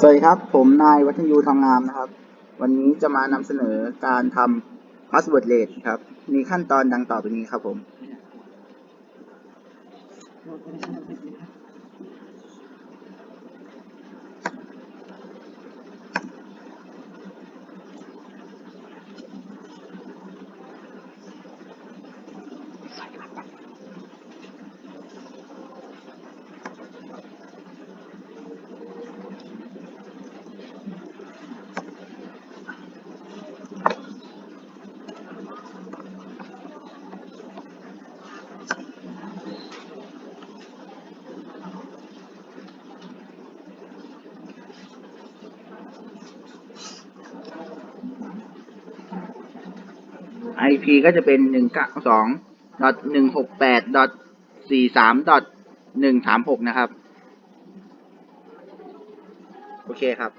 สวัสดีครับ ผมนายวัฒนยูทองงามนะครับ วันนี้จะมานำเสนอการทำ password rate ครับ มีขั้นตอนดังต่อไปนี้ครับผม IP ก็จะเป็นหนึ่งเก้าสองดอทหนึ่งหกแปดดอทสี่สามดอทหนึ่งสามหกนะครับ โอเคครับ